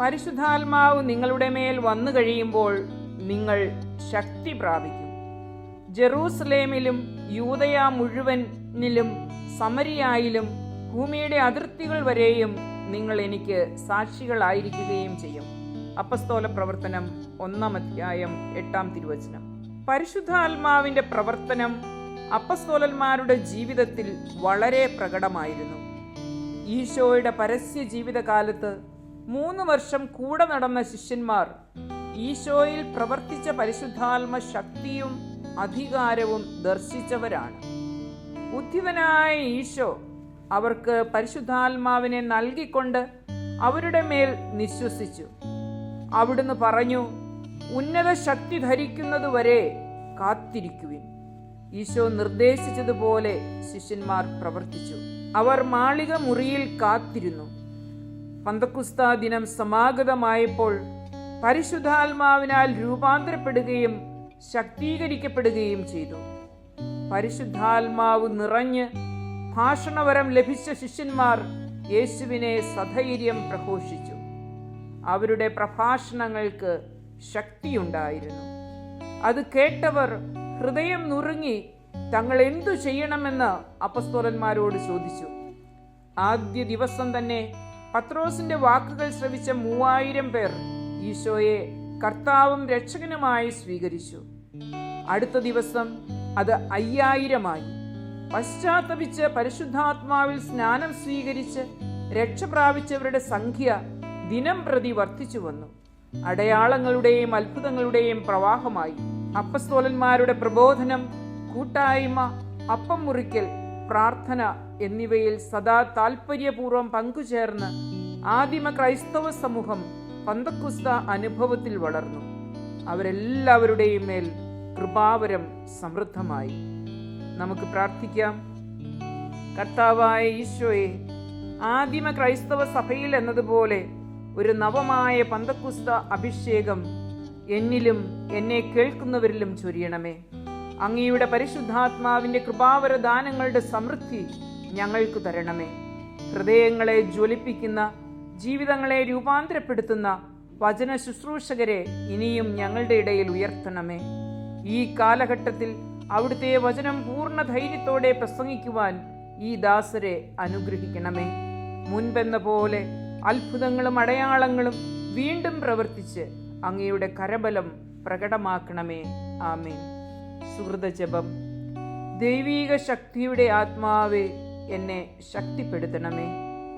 പരിശുദ്ധാത്മാവ് നിങ്ങളുടെ മേൽ വന്നു കഴിയുമ്പോൾ നിങ്ങൾ ശക്തി പ്രാപിക്കും. ജെറൂസലേമിലും യൂതയ മുഴുവനിലും സമരിയായിലും ഭൂമിയുടെ അതിർത്തികൾ വരെയും നിങ്ങൾ എനിക്ക് സാക്ഷികളായിരിക്കുകയും ചെയ്യും. അപ്പസ്തോല പ്രവർത്തനം ഒന്നാം അധ്യായം എട്ടാം തിരുവചനം. പരിശുദ്ധാത്മാവിന്റെ പ്രവർത്തനം അപ്പസ്തോലന്മാരുടെ ജീവിതത്തിൽ വളരെ പ്രകടമായിരുന്നു. ഈശോയുടെ പരസ്യ ജീവിതകാലത്ത് മൂന്ന് വർഷം കൂടെ നടന്ന ശിഷ്യന്മാർ ഈശോയിൽ പ്രവർത്തിച്ച പരിശുദ്ധാത്മ ശക്തിയും അധികാരവും ദർശിച്ചവരാണ്. ബുദ്ധിവനായ ഈശോ അവർക്ക് പരിശുദ്ധാത്മാവിനെ നൽകിക്കൊണ്ട് അവരുടെ മേൽ നിശ്വസിച്ചു. അവിടുന്ന് പറഞ്ഞു ഉന്നത ശക്തി ധരിക്കുന്നതുവരെ കാത്തിരിക്കുവിൻ. ഈശോ നിർദ്ദേശിച്ചതുപോലെ ശിഷ്യന്മാർ പ്രവർത്തിച്ചു. അവർ മാളിക മുറിയിൽ കാത്തിരുന്നു. പന്തക്കുസ്ത ദിനം സമാഗതമായപ്പോൾ പരിശുദ്ധാത്മാവിനാൽ രൂപാന്തരപ്പെടുകയും ശക്തീകരിക്കപ്പെടുകയും ചെയ്തു. പരിശുദ്ധാത്മാവ് നിറഞ്ഞ് ഭാഷണവരം ലഭിച്ച ശിഷ്യന്മാർ യേശുവിനെ സധൈര്യം പ്രഘോഷിച്ചു. അവരുടെ പ്രഭാഷണങ്ങൾക്ക് ശക്തിയുണ്ടായിരുന്നു. അത് കേട്ടവർ ഹൃദയം നുറുങ്ങി തങ്ങൾ എന്തു ചെയ്യണമെന്ന് അപസ്തോലന്മാരോട് ചോദിച്ചു. ആദ്യ ദിവസം തന്നെ പത്രോസിന്റെ വാക്കുകൾ ശ്രവിച്ച മൂവായിരം പേർ ഈശോയെ കർത്താവും രക്ഷകനുമായി സ്വീകരിച്ചു. അടുത്ത ദിവസം അത് അയ്യായിരമായി. പശ്ചാത്തപിച്ച് പരിശുദ്ധാത്മാവിൽ സ്നാനം സ്വീകരിച്ച് രക്ഷ പ്രാപിച്ചവരുടെ സംഖ്യ ദിനം പ്രതി വർദ്ധിച്ചു വന്നു. അടയാളങ്ങളുടെയും അത്ഭുതങ്ങളുടെയും പ്രവാഹമായി. അപ്പസ്തോലന്മാരുടെ പ്രബോധനം കൂട്ടായ്മ അപ്പം മുറിക്കൽ പ്രാർത്ഥന എന്നിവയിൽ സദാ താൽപര്യപൂർവം പങ്കുചേർന്ന് ആദിമ ക്രൈസ്തവ സമൂഹം പന്തക്കുസ്ത അനുഭവത്തിൽ വളർന്നു. അവരെല്ലാവരുടെയും മേൽ കൃപാവരം സമൃദ്ധമായി. നമുക്ക് പ്രാർത്ഥിക്കാം. കർത്താവായ ഈശോയെ ആദിമ ക്രൈസ്തവ സഭയിൽ എന്നതുപോലെ ഒരു നവമായ പന്തക്കുസ്ത അഭിഷേകം എന്നിലും എന്നെ കേൾക്കുന്നവരിലും ചൊരിയണമേ. അങ്ങയുടെ പരിശുദ്ധാത്മാവിന്റെ കൃപാവര ദാനങ്ങളുടെ സമൃദ്ധി ഞങ്ങൾക്ക് തരണമേ. ഹൃദയങ്ങളെ ജ്വലിപ്പിക്കുന്ന ജീവിതങ്ങളെ രൂപാന്തരപ്പെടുത്തുന്ന വചന ശുശ്രൂഷകരെ ഇനിയും ഞങ്ങളുടെ ഇടയിൽ ഉയർത്തണമേ. ഈ കാലഘട്ടത്തിൽ അവിടുത്തെ വചനം പൂർണ ധൈര്യത്തോടെ പ്രസംഗിക്കുവാൻ ഈ ദാസരെ അനുഗ്രഹിക്കണമേ. മുൻപെന്ന പോലെ അത്ഭുതങ്ങളും അടയാളങ്ങളും വീണ്ടും പ്രവർത്തിച്ച് അങ്ങയുടെ കരബലം പ്രകടമാക്കണമേ. ആമേൻ. സുഹൃതജപം. ദൈവീക ശക്തിയുടെ ആത്മാവ് എന്നെ ശക്തിപ്പെടുത്തണമേ.